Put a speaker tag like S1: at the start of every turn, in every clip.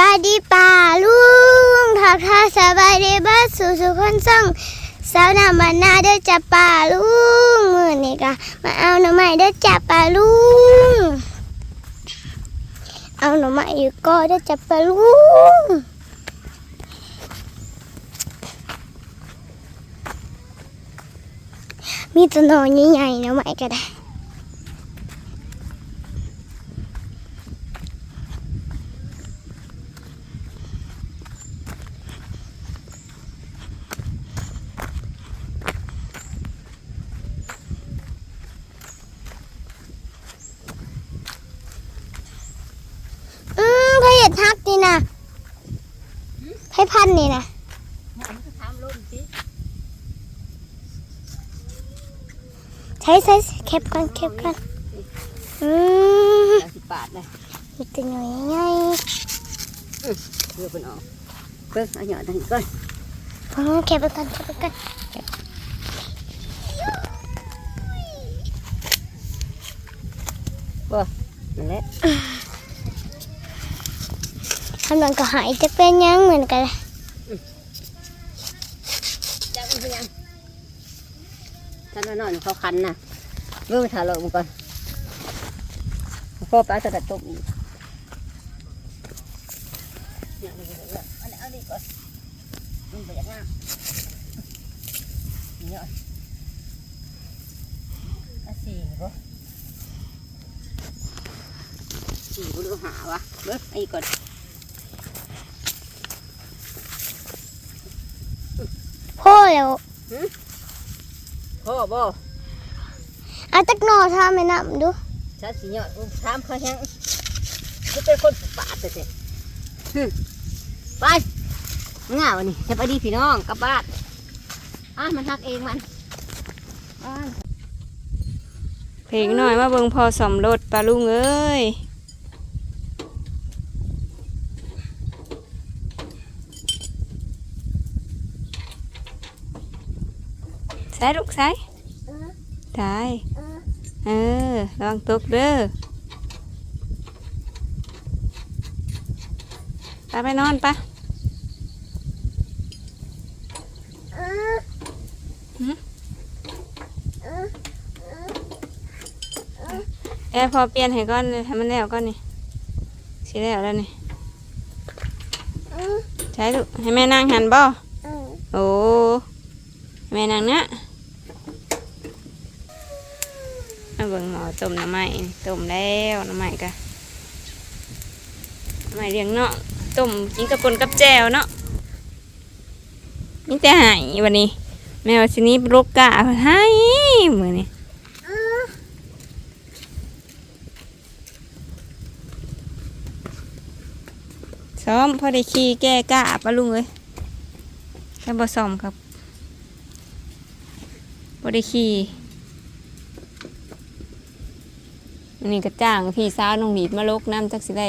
S1: บายดีป่าลุงทักทายสบายดีบ้าสู่สุขคนส่องสาวนามานาเด้อจับป่าลุงมือนี่กะมาเอาหน่อไม้เด้อจับป่าลุงเอาหน่อไม้อยู่ก็เด้อจับป่าลุงมีตัวหนอนใหญ่ๆหน่อไม้ก็ได้ อืมพระเห็ดทักนี่นะให้ พันนี่นะ
S2: มันก็ทำรุ่นสิ
S1: ใช้ใช้เก็บกันเก็บกันอืม
S2: สิบบาทเลย
S1: มีตัวหน่อยใหญ่
S2: เพื่อเป็นออกเพิ่งเอาหยอดทางนี้ก่อน
S1: อืมเก็บไปกันเก็บไปกัน
S2: นั่นแหละ
S1: ทำนันก็หายจะเป็นยังเหมือนกันเลย
S2: จับมันไปยัง ท่านว่านอนเขาคันน่ะเมื่อถ่ายลงก่อนพ่อไปเอาตะตุ่มอีกเนี่ยเอาดีก่อนเอาดีก่อนมันไปยังไงเนี่ยอะสี่บ่สี่บ่รู้หาวะเบิ้งไอ้ก่อน
S1: พ่อแล้ว
S2: พ่อบ่
S1: เอาตักหนอทำให้น้ำดู
S2: ฉันสิยอดอุ้มถามเขายังจะเป็นคนปาดแต่เสร็จไปง่าวันนี้จะไปดีพี่น้องกลับบ้านอะมันทักเองมันอะ
S3: เพลงหน่อยมาเบิ่งพอสมรถปลาลุงเอ้ย ใส่ลูกใส่ใส่เออระวังตกเด้อไปไปนอนปะแอร์พอเปลี่ยนให้ก่อนให้มันแล้วก่อนนี่สิแล้วแล้วนี่ใช่ลูกให้แม่นั่งหันบ่โอ้แม่นางเนะเอาเบิ่งหมอ ต้มน้ำไม้ต้มแล้วน้ำไม้กะน้ำไม้เลี้ยงเนาะต้มกินกับปนกับแจวเนาะนี่แต่หายวันนี้ แมวชนิดโรคกะให้มือนี่ซ้อมพอได้ขี่แก้กะปะลุงเอ้ยแค่บอสอมครับบได้ขี่อั นนี้ก็จ้างพี่สาวน้องหลีดมาลกน้ำจักสิได้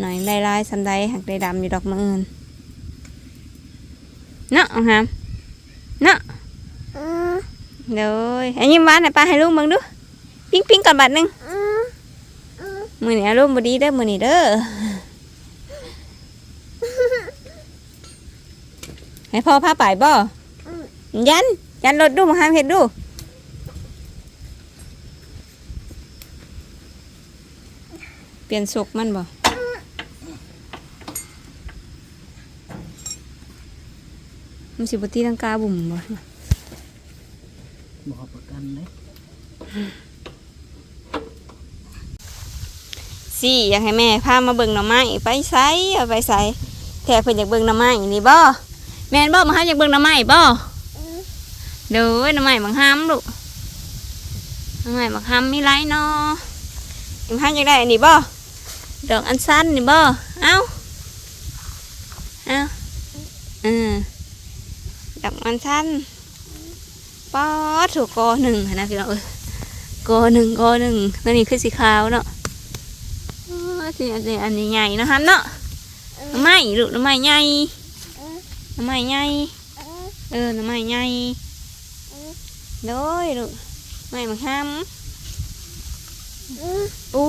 S3: หน่อยได้ลายสันได้หักได้ดำอยู่ดอกมืออื่นเนาะเอาหามเนาะเดี๋ยวไอ้ยิ้มหวานให้ป้าให้ลุงเบิ่งดูปิ้งปิ้งก่อนบาทหนึงมือนี้อารมณ์บดีเด้มือนี้เด้อให้พ่อพาไปบ่ยันยันรถดูมาหามเห็ดดู เปลี่ยนสุกมันบ่มันสิบตีลังกาบุ่มบ่
S2: บอกประกันเลย
S3: สิอยากให้แม่พามาเบิ่งหน่อไม้ไปไสเอาไปไสแท้เพิ่นอยากเบิ่งหน่อไม้นี่บ่แม่นบ่มาหาอยากเบิ่งหน่อไม้บ่เด้อหน่อไม้บังหามลูกหน่อไม้บังหามมีหลายหนอยังหาอยากได้อันนี้บ่ ดอกอันสั้นนี่บ่เอ้าเอ้าเออดอกอันสั้นป๊อดถูกกอหนึ่งหั้นนะพี่น้องเอ้ยกอหนึ่งกอหนึ่งแล้วนี่คือสีขาวเนาะอ๋อสิอันนี้อันนี้ใหญ่เนาะฮันเนาะหน้ำไม้ลูกหน้ำไม้ใหญ่หน้ำไม้ใหญ่เออหน้ำไม้ใหญ่โดยลูกไม้มันห้ามอู้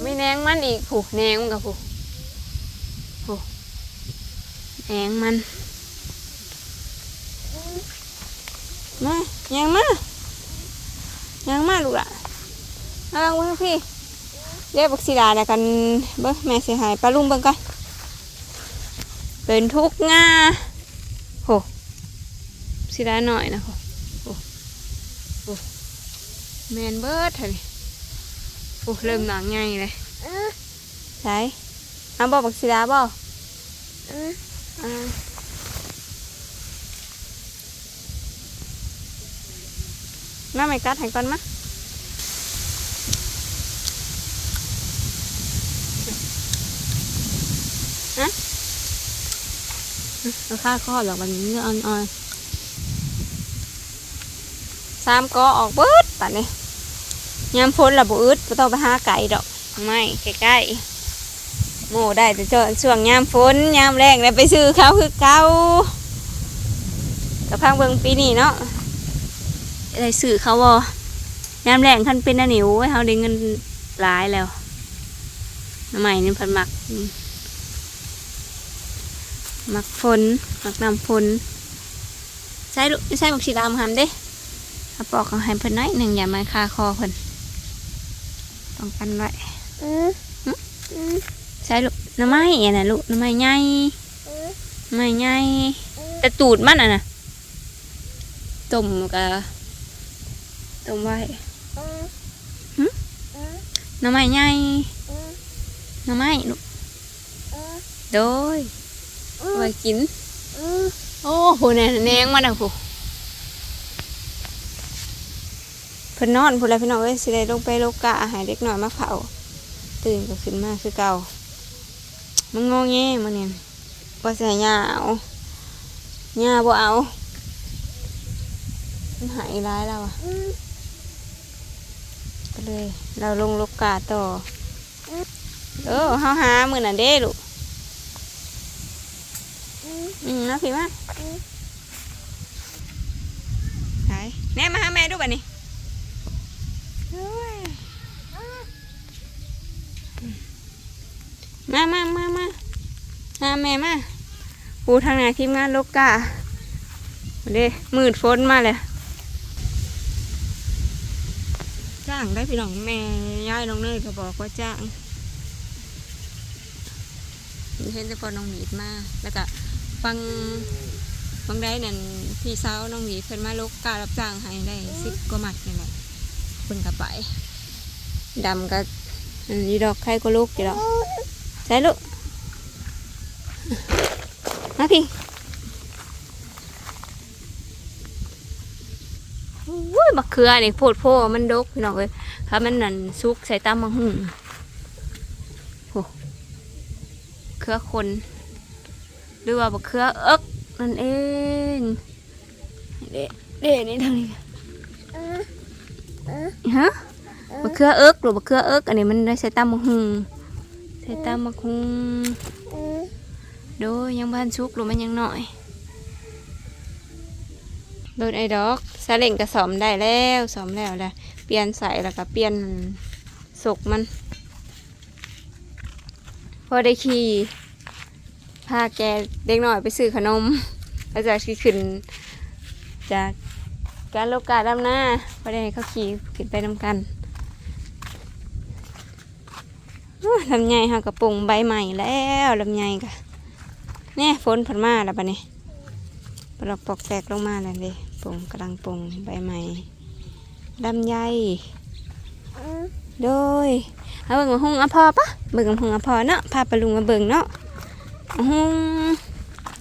S3: ไม่แนงมันอีกผูกแนงมันกับผูกโอ้แองมันมายังมายังมาลูกละเอาลองมาพี่เรียกบักสีดาแล้วกันเบิ้งแม่เสียหายปลาลุงเบิ้งกันเป็นทุกงาโหสีดาหน่อยนะโหโอ้โอ้แมนเบิร์ดเถอะ โอ้เริ่มหนังไงเลย
S1: เออ
S3: ใช่เอาบอกบักสีดาบอก
S1: เออ
S3: อ่าน้าไม่กัดให้ก่อนมะฮะเอาข้าข้อหรอกวันนี้อ่อนๆสามกอออกเบิดป่านนี้ ยามฝนละบ่อึดบ่ต้องไปหาไก่ดอกไม่ใกล้ๆโมได้แต่เจอช่วงยามฝนยามแรงแล้วไปซื้อเขาคือเก่ากับพังเบิงปีนี้เนาะได้ซื้อเขาบ่ยามแรงคันเป็นอันนิวเฮาได้เงินหลายแล้วน้ำใหม่นี่พันมักอืมมักฝนมักน้ำฝนใช่ลูกใช่บักชีดามหันเด้เอาปอกเอาให้เพิ่นน้อยหนึ่งอย่ามาคาคอเพิ่น ป้องกันไว้
S1: เออเออ
S3: ใช่ลูกน้ำไม้อันน่ะลูกน้ำไม้ใหญ่
S1: เออ
S3: น้ำไม้ใหญ่
S1: เออ
S3: แต่ตูดมันอะนะต้มกะต้มไว้
S1: เออ
S3: หึ
S1: เออ
S3: น้ำไม้ใหญ่
S1: เออ
S3: น้ำไม้ลูก
S1: เออ
S3: โดย
S1: เอ
S3: เอา
S1: อ
S3: ไว้กิน
S1: เออ
S3: โอ้โหแน่แนงมันอะผู้เพิ่นนอนพูดแล้วพี่น้องเอ้ยสิได้ลงไปโลกะอาหารเด็กหน่อยมาเผาตื่นก็ขึ้นมาคือเก่า มันงอแงมันเนี่ยว่าใส่ยาเอายาบ่เอามันหายร้ายแล้วอะ
S1: เออ
S3: ก็เลยเราลงโลกาต่อเออเฮาหามือน่ะเด้ลูก
S1: เออ
S3: อืมนะพี่มา
S1: อืม
S3: ไหนแน่มาหาแม่ดูบัดนี้
S1: เออ
S3: มามามามาหาแม่มาปูทางไหนทีมงานโลกาเด้มืดฝนมาเลยจ้างได้พี่น้องแม่ย้ายน้องเนยก็บอกว่าจ้างเห็นแต่พอน้องหมีดมาแล้วก็ฟังฟังได้นั่นพี่สาวน้องหมีเพิ่นมาโลกการับจ้างให้ได้สิบกว่าหมัดนี่แหละเพิ่นก็ไปดำก็อันนี้ดอกไข่ก็ลูกอยู่ดอก ใช่ลูก มาพี่อุ้ยบักเขือนี่โพดโพมันดกพี่น้องเอ้ยถ้ามันนั่นซุกใส่ตามมังหุ่งโอ้เขือคน หรือว่าบักเขือเอิกนั่นเองเด็เด็นี่ทางนี้
S1: เออเออ
S3: ฮะบักเขือเอิกหรือบักเขือเอิกอันนี้มันได้ใส่ตามมังหุ่ง ใส่ตามมังหุ่ง
S1: เออ
S3: โดยยังบ้านชุกหรือมันยังหน่อย โดนไอ้ดอกซาเล่งก็สอมได้แล้วสอมแล้วแหละเปลี่ยนใส่แล้วก็เปลี่ยนศกมัน พอได้ขี่พาแกเด็กหน่อยไปซื้อขนมแล้วจากที่ขึ้น จากการโลกาดำหน้าพอได้ให้เขาขี่ขึ้นไปนำกันอู้ ลำไยค่ะกระปุงใบใหม่แล้วลำไยกะเนี่ยฝนผลมาแล้วปะเนี่ยปลอกปอกแตกลงมาแล้วเดิปุงกำลังปุงใบใหม่ลำไยโดยเอาเบิ่งมาหุงอพอปะเบิ่งมาหุงอพอเนาะพาปลาลุงมาเบิ่งเนาะหุง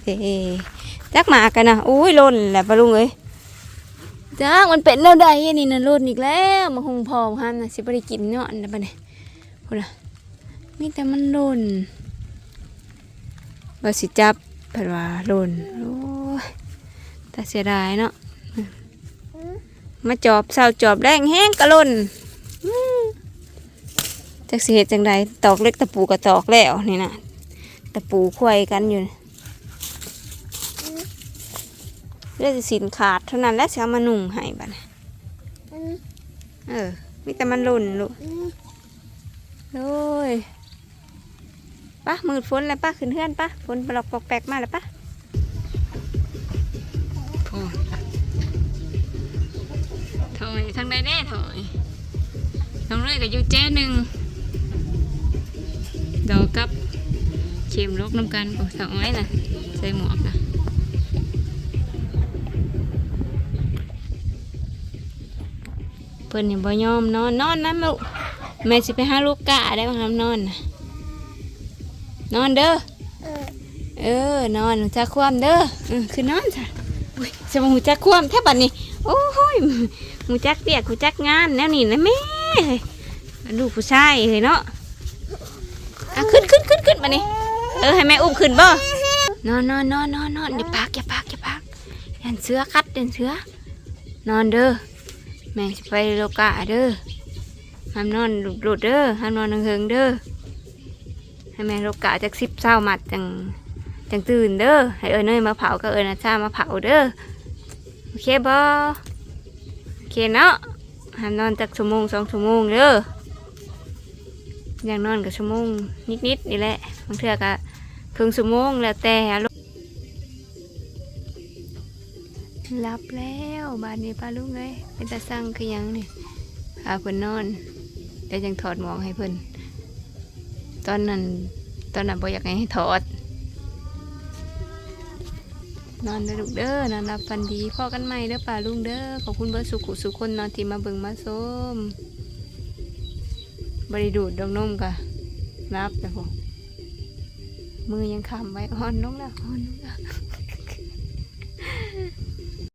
S3: เอ๊จักหมากันนะอุ้ยล่นแหละปลาลุงเอ้ยจักมันเป็นแล้วใดนี่นะล่นอีกแล้วมาหุงพอห้ามนะสิบได้กินเนาะนนั้นปะเนี่ยพูดนะ มีแต่มันหล่นว่าสิจับเพิ่นว่าหล่นโอ้ยแต่เสียดายเนาะมาจอบเศร้าจอบแรงแห้งกะหล่นอืมจักสิเฮ็ดจังใดตอกเล็กตะปูก็ตอกแล้วนี่นะตะปูควายกันอยู่น่ะเรื่องสินขาดเท่านั้นแหล้วสิเอามานุ่งให้บัดนี้
S1: เออ
S3: เออมีแต่มันหล่นลูก
S1: เออ
S3: โอ้ย ปะมืดฝนแล้วปะขึ้นเฮือนปะฝนปลอกปอกแปลกมาแล้วปะโอ้ถอยทางใดแน่ถอยน้องเลยก็อยู่แจ้หนึ่งดอกกับเข็มลกน้ำกันปสองไว้น่ะใส่หมวกนะเพิ่นนี่บ่ยอมนอนนอนนะลูกแม่สิไปหาลูกกะได้บ้างครับนอนน่ะ นอนเด้อ
S1: เออ
S3: นอนหูจักความเด้ออือคือนอนจ้ะอุ้ยจะมาหูจักความแทบบัดนี้ โอ้ยหูจักเปียกหูจักงานแล้วนี่นะแม่เฮ้ยลูผู้ชายเลยเนาะอะขึ้นขึ้นขึ้นขึ้นมานี่เออให้แม่อุ้มขึ้นบ่ นอนนอนนอนนอนนอนอย่าปากอย่าปากอย่าปากยันเสื้อกัดยันเสื้อนอนเด้อ แม่จะไปโลกาเด้อห้ามนอนหลุดหลุดเด้อห้ามนอนเฮงเด้อ แม่โลกะจากสิบเศร้ามัดจังจังตื่นเด้อให้เอิญเนยมาเผาก็เอิญอาชามาเผาเด้อโอเคบอโอเคเนาะหามนอนจากชั่วโมงสองชั่วโมงเด้ออย่างนอนกับชั่วโมงนิดๆนี่แหละบางเทื่อก็ครึ่งชั่วโมงแล้วแต่รับแล้วบานนี้ป้าลุงเลยเป็นตาสั่งคือยังนี่พาเพิ่นนอนเดี๋ยวจังถอดหมวกให้เพิ่น ตอนนั้นตอนนั้นบ่อยากให้ถอด นอนเด้อลูกเด้อนอนรับฟันดีพ่อกันใหม่เด้อป่าลุงเด้อขอบคุณเบอร์สุขุสุขคนนอนที่มาเบิ่งมาส้มบริดูดดองนมกะรับแต่อมือยังคำไว้อ่อนลงแล้วอ่อนลงแล้ว